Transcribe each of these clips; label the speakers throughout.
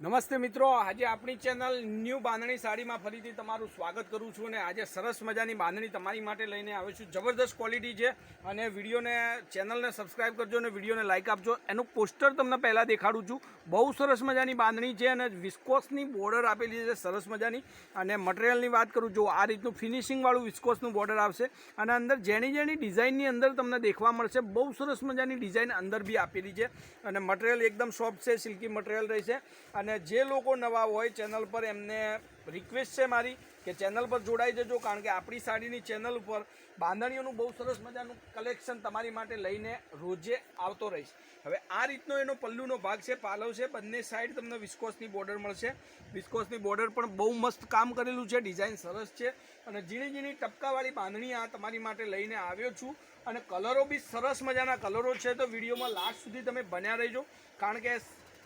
Speaker 1: નમસ્તે મિત્રો, આજે આપણી ચેનલ ન્યૂ બાંધણી સાડીમાં ફરીથી તમારું સ્વાગત કરું છું અને આજે સરસ મજાની બાંધણી તમારી માટે લઈને આવ્યો છું. જબરદસ્ત ક્વોલિટી છે અને વિડીયોને, ચેનલને સબસ્ક્રાઇબ કરજો અને વિડીયોને લાઇક આપજો. એનું પોસ્ટર તમને પહેલાં દેખાડું છું. બહુ સરસ મજાની બાંધણી છે અને વિસ્કોસની બોર્ડર આપેલી છે, સરસ મજાની. અને મટીરિયલની વાત કરું, જો આ રીતનું ફિનિશિંગવાળું વિસ્કોસનું બોર્ડર આવશે અને અંદર જેની જેની ડિઝાઇનની અંદર તમને દેખવા મળશે, બહુ સરસ મજાની ડિઝાઇન અંદર બી આપેલી છે. અને મટીરિયલ એકદમ સોફ્ટ છે સિલ્કી મટીરિયલ રહેશે. અને જે લોકો નવા હોય ચેનલ પર એમને રિક્વેસ્ટ છે મારી કે ચેનલ પર જોડાઈ જજો, કારણ કે આપણી સાડીની ચેનલ ઉપર બાંધણીઓનું બહુ સરસ મજાનું કલેક્શન તમારી માટે લઈને રોજે આવતો રહીશ. હવે આ રીતનો એનો પલ્લુનો ભાગ છે, પાલવ છે, બંને સાઈડ તમને વિસ્કોસની બોર્ડર મળશે. વિસ્કોસની બોર્ડર પણ બહુ મસ્ત કામ કરેલું છે ડિઝાઇન સરસ છે અને ઝીણી ઝીણી ટપકાવાળી બાંધણી આ તમારી માટે લઈને આવ્યો છું. અને કલરો બી સરસ મજાના કલરો છે, તો વિડીયોમાં લાસ્ટ સુધી તમે બન્યા રહેજો, કારણ કે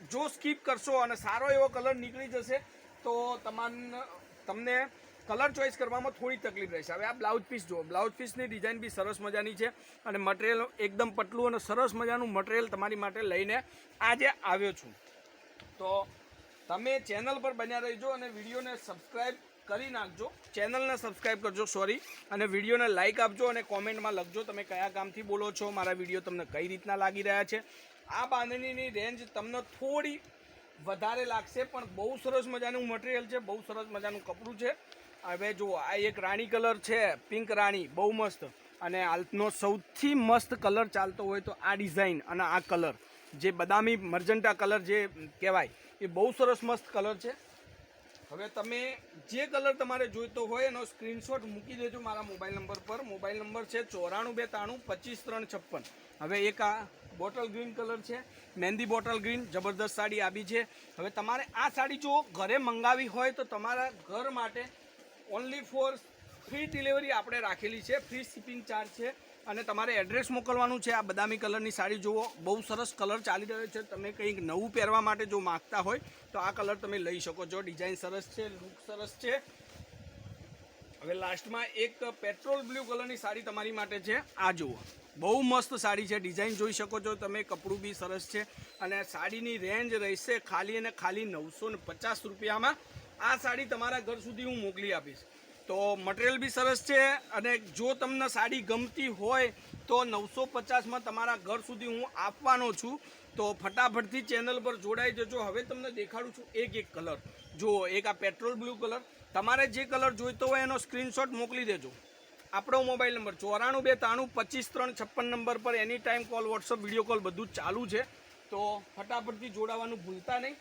Speaker 1: જો સ્કીપ કરશો અને સારો એવો કલર નીકળી જશે, તો તમાન, તમને કલર ચોઈસ કરવામાં થોડી તકલીફ રહેશે. હવે આ બ્લાઉઝ પીસ જુઓ. બ્લાઉઝ પીસની ડિઝાઇન બી સરસ મજાની છે અને મટીરિયલ એકદમ પતલું અને સરસ મજાનું મટીરિયલ તમારી માટે લઈને આજે આવ્યો છું. તો તમે ચેનલ પર બન્યા રહેજો અને વિડીયોને સબસ્ક્રાઈબ કરી નાખજો. ચેનલને સબસ્ક્રાઈબ કરજો, સોરી. અને વિડીયોને લાઇક આપજો અને કોમેન્ટમાં લખજો તમે કયા ગામથી બોલો છો, મારા વીડિયો તમને કઈ રીતના લાગી રહ્યા છે. આ બાંધણીની રેન્જ તમને થોડી વધારે લાગશે, પણ બહુ સરસ મજાનું મટીરિયલ છે, બહુ સરસ મજાનું કપડું છે. હવે જુઓ આ એક રાણી કલર છે, પિંક રાણી, બહુ મસ્ત. અને હાલનો સૌથી મસ્ત કલર ચાલતો હોય તો આ ડિઝાઇન અને આ કલર. જે બદામી મર્જન્ટા કલર જે કહેવાય, એ બહુ સરસ મસ્ત કલર છે. હવે તમે જે કલર તમારે જોઈતો હોય એનો સ્ક્રીનશોટ મૂકી દેજો મારા મોબાઈલ નંબર પર. મોબાઈલ નંબર છે ચોરાણું બે ત્રાણું પચીસ ત્રણ છપ્પન. હવે એક આ બોટલ ગ્રીન કલર છે, મહેંદી બોટલ ગ્રીન, જબરદસ્ત સાડી આવી છે. હવે તમારે આ સાડી જો ઘરે મંગાવી હોય તો તમારા ઘર માટે ઓનલી ફોર ફ્રી ડિલિવરી આપણે રાખેલી છે, ફ્રી શિપિંગ ચાર્જ છે અને તમારે એડ્રેસ મોકલવાનું છે આ બદામી કલરની સાડી. જુઓ, બહુ સરસ કલર ચાલી રહ્યો છે. તમે કંઈક નવું પહેરવા માટે જો માગતા હોય, તો આ કલર તમે લઈ શકો છો. ડિઝાઇન સરસ છે, લુક સરસ છે. હવે લાસ્ટમાં એક પેટ્રોલ બ્લુ કલરની સાડી તમારી માટે છે. આ જુઓ, બહુ મસ્ત સાડી છે. ડિઝાઇન જોઈ શકો છો તમે, કપડું બી સરસ છે. અને સાડીની રેન્જ રહેશે ખાલી અને ખાલી નવસો પચાસ રૂપિયામાં. આ સાડી તમારા ઘર સુધી હું મોકલી આપીશ. તો મટીરિયલ બી સરસ છે અને જો તમને સાડી ગમતી હોય તો નવસો પચાસમાં તમારા ઘર સુધી હું આપવાનો છું. તો ફટાફટથી ચેનલ પર જોડાઈ જજો. હવે તમને દેખાડું છું એક એક કલર. જુઓ, એક આ પેટ્રોલ બ્લુ કલર. તમારે જે કલર જોઈતો હોય એનો સ્ક્રીનશોટ મોકલી દેજો. આપણો મોબાઈલ નંબર ચોરાણું બે ત્રાણું પચીસ ત્રણ છપ્પન નંબર પર any time call, WhatsApp, video call બધું ચાલુ છે. તો ફટાફટથી જોડાવાનું ભૂલતા નહીં.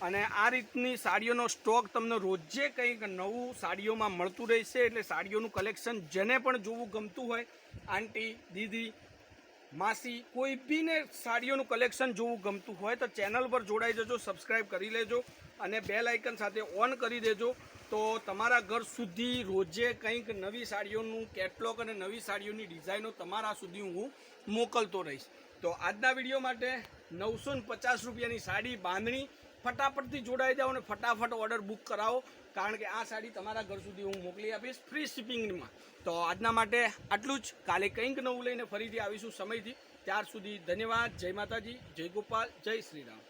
Speaker 1: અને આ રીતની સાડીઓનો સ્ટોક તમને રોજે કંઈક નવું સાડીઓમાં મળતું રહેશે, એટલે સાડીઓનું કલેક્શન જેને પણ જોવું ગમતું હોય, આંટી, દીદી, માસી, કોઈ બીને સાડીઓનું કલેક્શન જોવું ગમતું હોય તો ચેનલ પર જોડાઈ જજો સબસ્ક્રાઈબ કરી લેજો અને બેલ આઇકન સાથે ઓન કરી દેજો. તો તમારા ઘર સુધી રોજે કંઈક નવી સાડીઓનું કેટલોગ અને નવી સાડીઓની ડિઝાઇનો તમારા સુધી હું મોકલતો રહીશ. તો આજના વીડિયો માટે નવસો ને પચાસ રૂપિયાની સાડી બાંધણી ફટાફટથી જોડાઈ જાઓ અને ફટાફટ ઓર્ડર બુક કરાવો. કારણ કે આ સાડી તમારા ઘર સુધી હું મોકલી આપીશ ફ્રી શિપિંગમાં તો આજના માટે આટલું જ. કાલે કંઈક નવું લઈને ફરીથી આવીશું સમયથી. ત્યાર સુધી ધન્યવાદ. જય માતાજી. જય ગોપાલ. જય શ્રી રામ.